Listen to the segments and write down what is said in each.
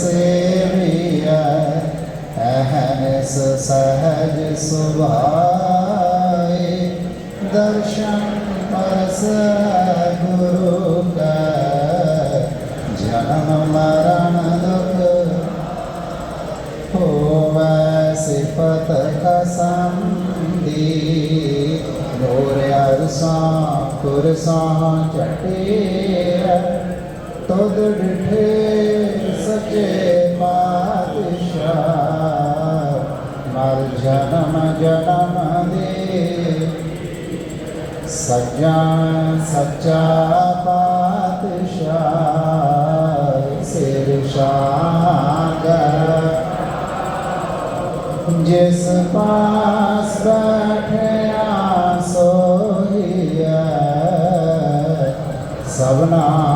ਸੇਵੀਐ, ਅਹਨਸ ਸਹਜ ਸੁਭਾਏ। ਦਰਸ਼ਨ purse ਗੁਰੂ ਕਾ, ਜਨਮ ਮਰਨ ਦੁਖ ਹੋਵੈ ਸਿਫਤ ਕਸੰਦੀ। ਲੋਰ ਅਰਸਾਂ ਕੁਰਸਾਂ ਚਟੇ ਤੁਧ ਡਿਠੇ ਸਚੇ ਪਾਤਸ਼ਾਹ ਮਰ ਜਨਮ ਜਨਮ ਦੇ ਸੱਜਾ ਸੱਚਾ ਪਾਤਸ਼ਾਹ ਸਿਰ ਸ਼ਾਗਰ ਜਿਸ ਪਾਸ ਬੈਠਿਆ ਸੋਈਐ ਸਭਨਾ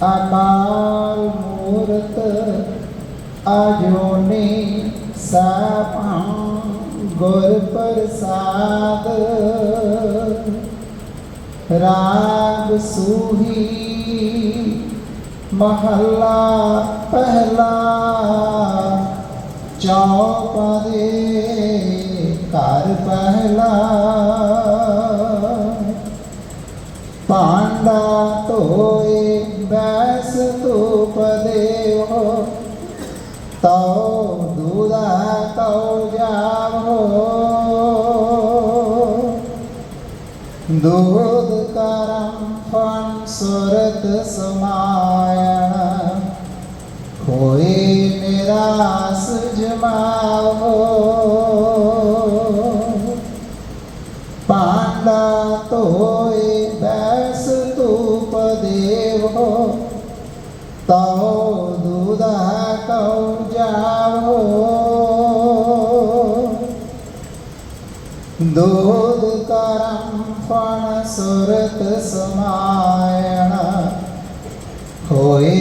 ਅਕਾਲ ਮੂਰਤ ਅਜੋਨੀ ਸਭੰ ਗੁਰ ਪ੍ਰਸਾਦ। ਰਾਗ ਸੂਹੀ ਮਹੱਲਾ ਪਹਿਲਾ ਚੌਪਦੇ ਘਰ ਪਹਿਲਾ। ਪਾਂਡਾ ਧੋਏ ਬੈਸ ਧੂਪ ਦੇਵੋ ਤਉ ਦੂਦਾ ਤਉ ਜਾਵੋ ਦੂਧ ਕਰਮ ਫਨ ਸੁਰਤ ਸਮਾਇਣ। ਹੋਏ ਨਿਰਾਸ ਜਮਾਵੋ ਜਾਵੋ। ਦੂਧ ਕਰਮ ਫਣ ਸੁਰਤ ਸਮਾਇਣ। ਹੋਏ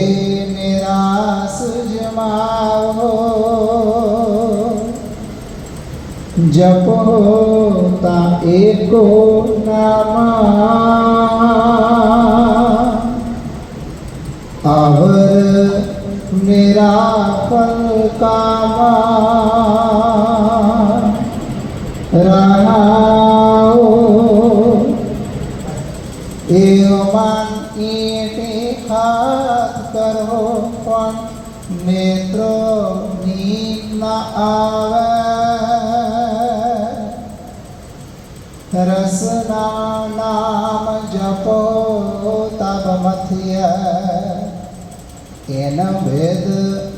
ਨਿਰਾਸ ਜਮਾਵੋ। ਜਪੋ ਤਾ ਏਕੋ ਨਾਮਾ। ਅਵਰ ਮੇਰਾ ਫਲ ਕਾਮਾ ਰਹਾਓ ਏਵ ਮਨ ਈਟੇ ਖਾਤ ਕਰੋ ਪਨ ਨੇਤਰੋ ਨੀਂਦ ਨ ਆਵੇ। ਰਸਨਾ ਨਾਮ ਜਪੋ ਤਬ ਮਥਿਆ ਇਨ ਭੇਦ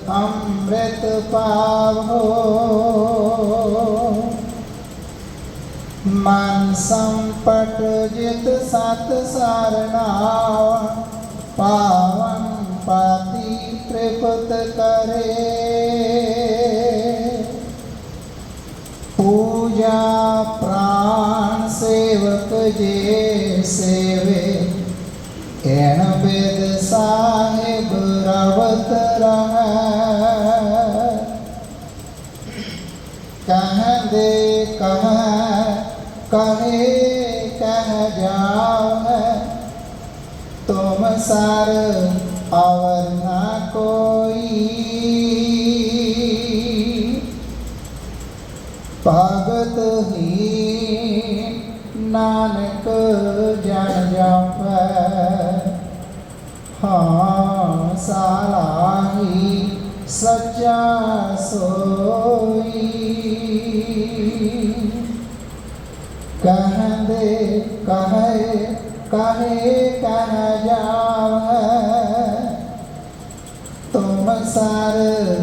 ਅੰਮ੍ਰਿਤ ਪਾਵੋ ਮਨ ਸੰਪਟ ਜਿਤ ਸਤ ਸਰਨਾਵ, ਪਾਵਨ ਪਾਤੀ ਤ੍ਰਿਪਤ ਕਰੇ। ਪੂਜਾ ਪ੍ਰਾਨ ਸੇਵਕ ਜੇ ਸੇਵੇ ਐਨ ਕਹਦੇ ਕਹ, ਕਹੇ ਕਹਿ ਜਾਵੇ ਤੁਮ ਸਰ ਅਵਰ ਨਾ ਕੋਈ। ਭਗਤ ਹੀ ਨਾਨਕ ਜਨ ਜਾਪੈ। ਹਾਂ, ਸਾਲਾਹੀ ਸੱਚਾ ਸੋਈ। ਕਹਦੇ, ਕਹੇ ਕਹੇ, ਕਹਿ ਜਾਵ। ਤੁਮ ਸਰ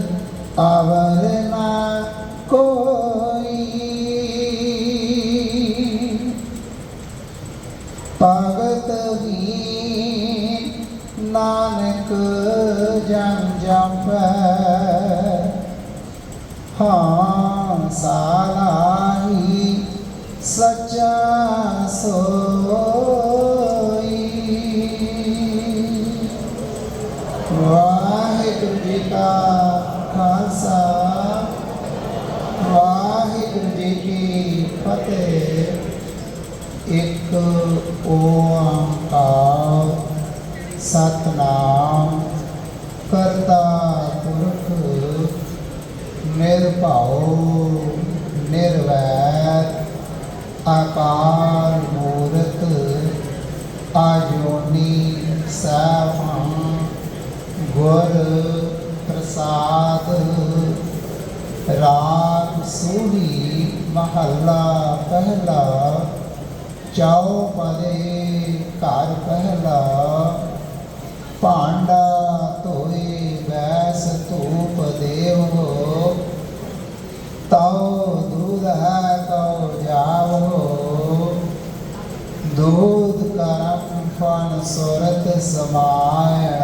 ਅਵਰ ਨਾ ਕੋਈ। ਭਗਤ ਹੀ ਨਾਨਕ ਨਾਨਕ ਜਨ ਜਪੈ ਹਾਂ ਸਾਲਾਹੀ ਸੱਚਾ ਸੋਈ। ਵਾਹਿਗੁਰੂ ਜੀ ਕਾ ਖਾਲਸਾ, ਵਾਹਿਗੁਰੂ ਜੀ ਕੀ ਫਤਿਹ। ਇੱਕ ਓੰਕਾਰ ਸਤਨਾਮ ਕਰਤਾ ਪੁਰਖ ਨਿਰਭਉ, ਨਿਰਵੈਰ ਆਕਾਰ ਮੂਰਤ ਆਜੋਨੀ ਸੈਭੰ, ਗੁਰ ਪ੍ਰਸਾਦ, ਰਾਗ ਸੂਹੀ ਮਹੱਲਾ ਪਹਿਲਾ, ਚਾਉ ਪਦੇ ਘਰ ਪਹਿਲਾ, ਭਾਂਡਾ ਧੋਏ ਵੈਸ ਧੂਪ ਦੇਵੋ ਤਉ ਦੂਧ ਹੈ ਕਉ ਜਾਵੋ ਦੂਧ ਕਰਮ ਫਨ ਸੁਰਤ ਸਮਾਇਣ